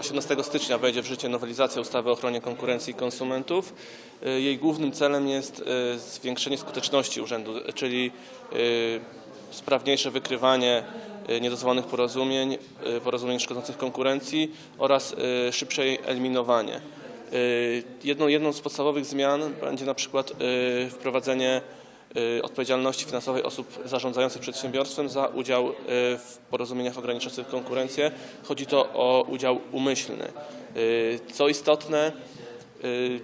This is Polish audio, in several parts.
18 stycznia wejdzie w życie nowelizacja ustawy o ochronie konkurencji i konsumentów. Y, Jej głównym celem jest y, zwiększenie skuteczności urzędu, czyli y, sprawniejsze wykrywanie niedozwolonych porozumień, porozumień szkodzących konkurencji oraz szybsze jej eliminowanie. Jedną, jedną z podstawowych zmian będzie na przykład wprowadzenie odpowiedzialności finansowej osób zarządzających przedsiębiorstwem za udział y, w porozumieniach ograniczających konkurencję. Chodzi to o udział umyślny. Y, Co istotne, y,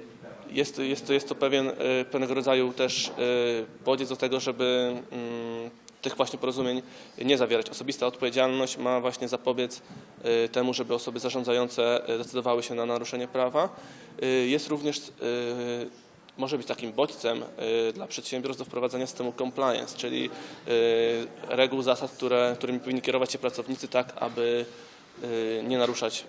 jest, jest, to, jest to pewien, y, pewnego rodzaju też y, bodziec do tego, żeby mm, tych właśnie porozumień nie zawierać. Osobista odpowiedzialność ma właśnie zapobiec y, temu, żeby osoby zarządzające y, decydowały się na naruszenie prawa. Y, Jest również, y, może być takim bodźcem y, dla przedsiębiorstw do wprowadzenia systemu compliance, czyli y, reguł, zasad, które, którymi powinni kierować się pracownicy tak, aby y, nie naruszać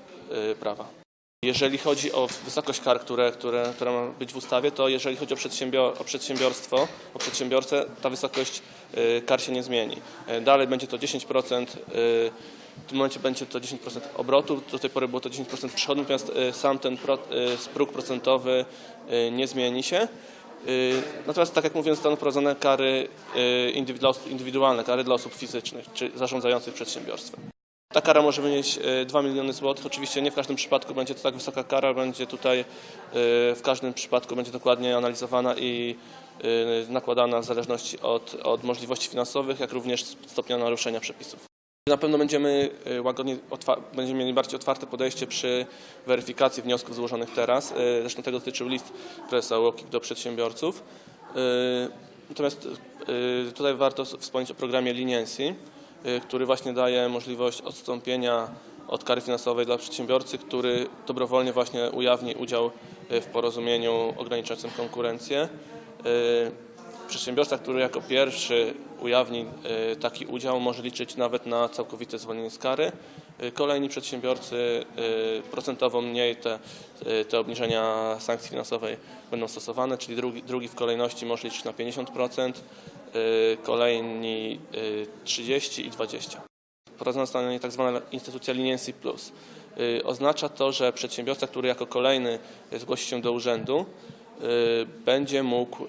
prawa. Jeżeli chodzi o wysokość kar, które, które, która ma być w ustawie, to jeżeli chodzi o, przedsiębior, o przedsiębiorstwo, o przedsiębiorcę, ta wysokość y, kar się nie zmieni. Y, Dalej będzie to 10%, y, w tym momencie będzie to 10% obrotu, do tej pory było to 10% przychodu, natomiast sam ten pro, próg procentowy nie zmieni się. Natomiast tak jak mówiłem, zostaną wprowadzone kary indywidu- indywidualne, kary dla osób fizycznych czy zarządzających przedsiębiorstwem. Ta kara może wynieść e, 2 miliony złotych. Oczywiście nie w każdym przypadku będzie to tak wysoka kara, będzie tutaj e, w każdym przypadku będzie dokładnie analizowana i e, nakładana w zależności od, od możliwości finansowych, jak również stopnia naruszenia przepisów. Na pewno będziemy e, łagodnie, będziemy mieli bardziej otwarte podejście przy weryfikacji wniosków złożonych teraz. E, Zresztą tego dotyczył list prezesa UOKiK do przedsiębiorców. E, Natomiast e, tutaj warto wspomnieć o programie Leniency, y, który właśnie daje możliwość odstąpienia od kary finansowej dla przedsiębiorcy, który dobrowolnie właśnie ujawni udział y, w porozumieniu ograniczającym konkurencję. Y, Przedsiębiorca, który jako pierwszy ujawni y, taki udział, może liczyć nawet na całkowite zwolnienie z kary. Y, Kolejni przedsiębiorcy y, procentowo mniej te, y, te obniżenia sankcji finansowej będą stosowane, czyli drugi, drugi w kolejności może liczyć na 50%, y, kolejni y, 30 i 20. Wprowadzona zostanie tak zwana instytucja Leniency Plus. Y, Oznacza to, że przedsiębiorca, który jako kolejny zgłosi się do urzędu, y, będzie mógł y,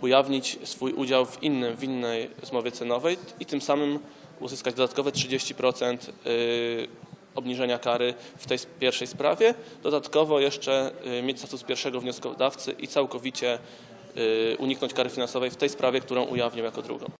ujawnić swój udział w innym, w innej zmowie cenowej i tym samym uzyskać dodatkowe 30% y, obniżenia kary w tej pierwszej sprawie. Dodatkowo jeszcze y, mieć status pierwszego wnioskodawcy i całkowicie y, uniknąć kary finansowej w tej sprawie, którą ujawnił jako drugą.